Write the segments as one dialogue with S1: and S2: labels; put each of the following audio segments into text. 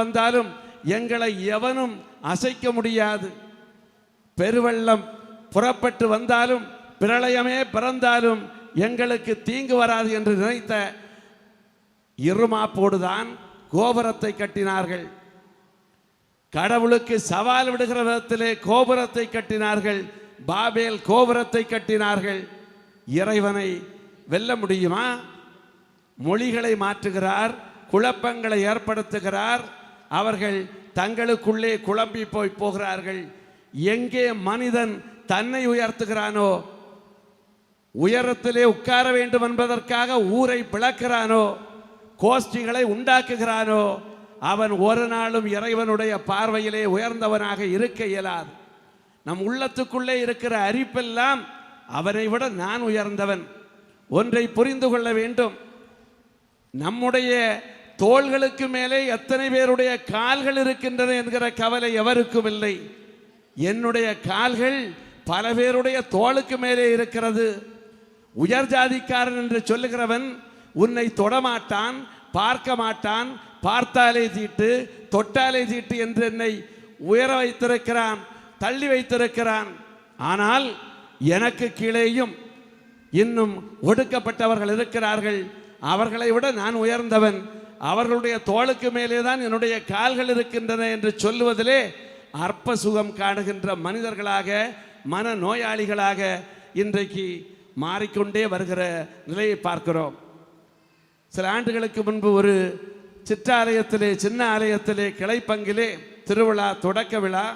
S1: வந்தாலும் எங்களை எவனும் அசைக்க முடியாது. பெருவெள்ளம் புறப்பட்டு வந்தாலும் பிரளயமே பிறந்தாலும் எங்களுக்கு தீங்கு வராது என்று நினைத்த இருமாப்போடுதான் கோபுரத்தை கட்டினார்கள். கடவுளுக்கு சவால் விடுகிற விதத்திலே கோபுரத்தை கட்டினார்கள். பாபேல் கோபுரத்தை கட்டினார்கள். இறைவனை வெல்ல முடியுமா? மொழிகளை மாற்றுகிறார் குழப்பங்களை ஏற்படுத்துகிறார் அவர்கள் தங்களுக்குள்ளே குழம்பி போய் போகிறார்கள். எங்கே மனிதன் தன்னை உயர்த்துகிறானோ உயரத்திலே உட்கார வேண்டும் என்பதற்காக ஊரை பிளக்கிறானோ கோஷ்டிகளை உண்டாக்குகிறானோ அவன் ஒரு நாளும் இறைவனுடைய பார்வையிலே உயர்ந்தவனாக இருக்க இயலாது. நம் உள்ளத்துக்குள்ளே இருக்கிற அரிப்பெல்லாம் அவனை விட நான் உயர்ந்தவன். ஒன்றை புரிந்து கொள்ள வேண்டும். நம்முடைய தோள்களுக்கு மேலே எத்தனை பேருடைய கால்கள் இருக்கின்றன என்கிற கவலை எவருக்கும் இல்லை. என்னுடைய கால்கள் பல பேருடைய தோளுக்கு மேலே இருக்கிறது. உயர் ஜாதிக்காரன் என்று சொல்லுகிறவன் உன்னை தொடமாட்டான் பார்க்க மாட்டான் பார்த்தாலே தீட்டு தொட்டாலே தீட்டு என்று என்னை உயர வைத்திருக்கிறான் தள்ளி வைத்திருக்கிறான். ஆனால் எனக்கு கீழேயும் இன்னும் ஒடுக்கப்பட்டவர்கள் இருக்கிறார்கள். அவர்களை விட நான் உயர்ந்தவன். அவர்களுடைய தோளுக்கு மேலே தான் என்னுடைய கால்கள் இருக்கின்றன என்று சொல்லுவதிலே அற்ப சுகம் காணுகின்ற மனிதர்களாக மன நோயாளிகளாக இன்றைக்கு மாறிக்கொண்டே வருகிற நிலையை பார்க்கிறோம். சில ஆண்டுகளுக்கு முன்பு ஒரு சிற்றாலயத்திலே சின்ன ஆலயத்திலே கிளைப்பங்கிலே திருவிழா தொடக்க விழா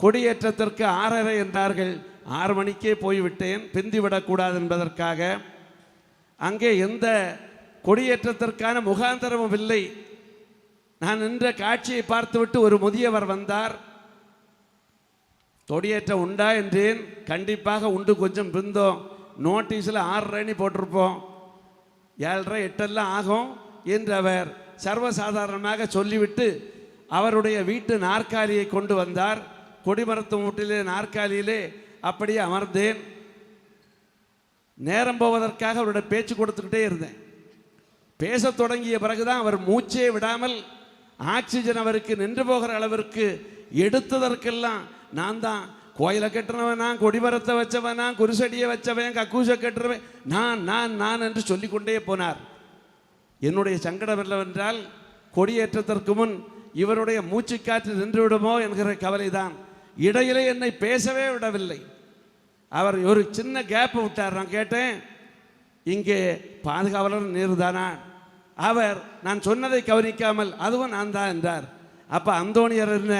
S1: கொடியேற்றத்திற்கு ஆறரை என்றார்கள். ஆறு மணிக்கே போய்விட்டேன் பிந்திவிடக்கூடாது என்பதற்காக. அங்கே எந்த கொடியேற்றத்திற்கான முகாந்தரமும் இல்லை. நான் நின்ற காட்சியை பார்த்துவிட்டு ஒரு முதியவர் வந்தார். கொடியேற்றம் உண்டா? என்றேன். கண்டிப்பாக உண்டு. கொஞ்சம் பிந்தோம் நோட்டீஸில் ஆறரைன்னு போட்டிருப்போம். ஏழரை எட்டெல்லாம் ஆகும் என்று அவர் சர்வசாதாரணமாக சொல்லிவிட்டு அவருடைய வீட்டு நாற்காலியை கொண்டு வந்தார். கொடிமரத்து மூட்டிலே நாற்காலியிலே அப்படியே அமர்ந்தேன். நேரம் போவதற்காக அவருடைய பேச்சு கொடுத்துக்கிட்டே இருந்தேன். பேசத் தொடங்கிய பிறகுதான் அவர் மூச்சே விடாமல் ஆக்சிஜன் அவருக்கு நின்று போகிற அளவிற்கு எடுத்ததற்கெல்லாம் நான் தான் கோயிலை கட்டுறவன் கொடிமரத்தை வச்சவனா குருசடியை வச்சவன் கக்கூசை கட்டுறவன். நான் நான் நான் என்று சொல்லிக்கொண்டே போனார். என்னுடைய சங்கடம் என்னவென்றால் கொடியேற்றத்திற்கு முன் இவருடைய மூச்சுக்காற்று நின்று விடுமோ என்கிற கவலைதான். இடையிலே என்னை பேசவே விடவில்லை. அவர் ஒரு சின்ன கேப் விட்டார். நான் கேட்டேன் இங்கே பாதுகாவலர் நேருதானா? அவர் நான் சொன்னதை கவனிக்காமல் அதுவும் நான் தான் என்றார். அப்போ அந்தோணியர் என்ன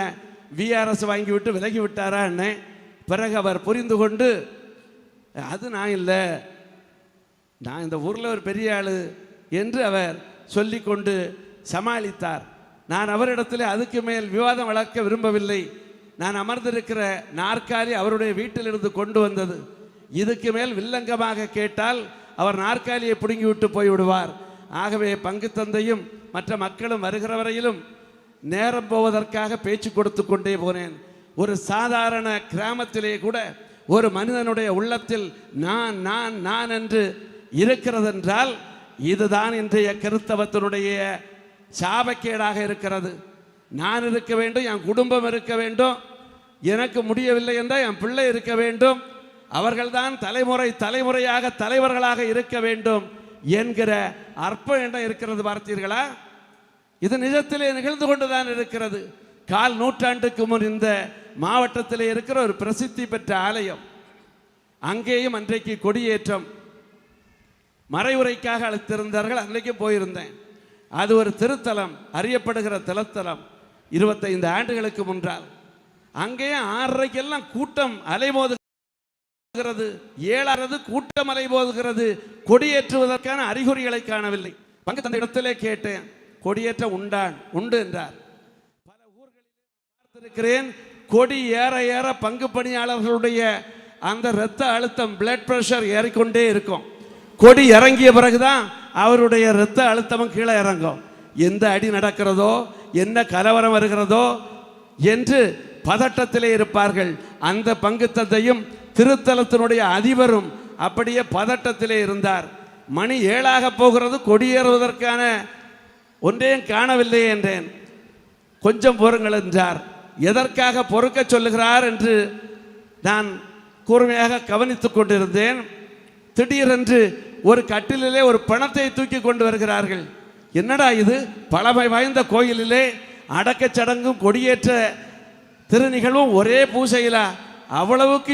S1: விஆர்எஸ் வாங்கி விட்டு விலகி விட்டாரா என்ன? பிறகு அவர் புரிந்து கொண்டு அது நான் இல்லை நான் இந்த ஊரில் ஒரு பெரிய ஆள் என்று அவர் சொல்லிக்கொண்டு சமாளித்தார். நான் அவரிடத்தில் அதுக்கு மேல் விவாதம் வளர்க்க விரும்பவில்லை. நான் அமர்ந்திருக்கிற நாற்காலி அவருடைய வீட்டிலிருந்து கொண்டு வந்தது. இதுக்கு மேல் வில்லங்கமாக கேட்டால் அவர் நாற்காலியை பிடுங்கி விட்டு போய்விடுவார் ஆகவே பங்கு தந்தையும் மற்ற மக்களும் வருகிற வரையிலும் நேரம் போவதற்காக பேச்சு கொடுத்து கொண்டே போனேன். ஒரு சாதாரண கிராமத்திலே கூட ஒரு மனிதனுடைய உள்ளத்தில் நான் நான் நான் என்று இருக்கிறதென்றால் இதுதான் இன்றைய கிறிஸ்தவத்தினுடைய சாபக்கேடாக இருக்கிறது. நான் இருக்க வேண்டும் என் குடும்பம் இருக்க வேண்டும் எனக்கு முடியவில்லை என்றால் என் பிள்ளை இருக்க வேண்டும் அவர்கள்தான் தலைமுறை தலைமுறையாக தலைவர்களாக இருக்க வேண்டும் என்கிற அற்ப என்ன இருக்கிறது பார்த்தீர்களா? இது நிஜத்திலே நிகழ்ந்து கொண்டுதான் இருக்கிறது. கால் நூற்றாண்டுக்கு முன் இந்த மாவட்டத்திலே இருக்கிற ஒரு பிரசித்தி பெற்ற ஆலயம். அங்கேயும் அன்றைக்கு கொடியேற்றம் மறைவுரைக்காக அழைத்திருந்தார்கள். அன்றைக்கும் போயிருந்தேன். அது ஒரு திருத்தலம் அறியப்படுகிற தலத்தலம் இருபத்தைந்து ஆண்டுகளுக்கு முன்றால் அங்கேயும் ஆறரைக்கெல்லாம் கூட்டம் போகிறது ஏழாவது கூட்டமலை போகிறது கொடியேற்றுவதற்கான அறிகுறிகளை காணவில்லை. பங்கு தந்த இடத்திலே கேட்டேன் கொடியேற்ற உண்டான் உண்டு என்றார். பல ஊர்களில் பார்த்திருக்கிறேன் கொடி ஏற ஏற பங்கு பணியாளர்களுடைய அந்த இரத்த அழுத்தம் பிளட் பிரஷர் ஏறிக்கொண்டே இருக்கும். கொடி இறங்கிய பிறகுதான் அவருடைய இரத்த அழுத்தமும் கீழே இறங்கும். எந்த அடி நடக்கிறதோ என்ன கலவரம் வருகிறதோ என்று பதட்டத்திலே இருப்பார்கள். அந்த பங்கு தந்தையும் திருத்தலத்தினுடைய அதிபரும் அப்படியே பதட்டத்திலே இருந்தார். மணி ஏழாக போகிறது கொடியேறுவதற்கான ஒன்றையும் காணவில்லை என்றேன். கொஞ்சம் பொறுங்கள் என்றார். எதற்காக பொறுக்க சொல்லுகிறார் என்று நான் கூர்மையாக கவனித்துக் கொண்டிருந்தேன். திடீரென்று ஒரு கட்டிலிலே ஒரு பணத்தை தூக்கி கொண்டு வருகிறார்கள். என்னடா இது? பழமை வாய்ந்த கோயிலிலே அடக்கச் சடங்கும் கொடியேற்ற திருநிகழ்வும் ஒரே பூசையிலா? அவ்வளவுக்கு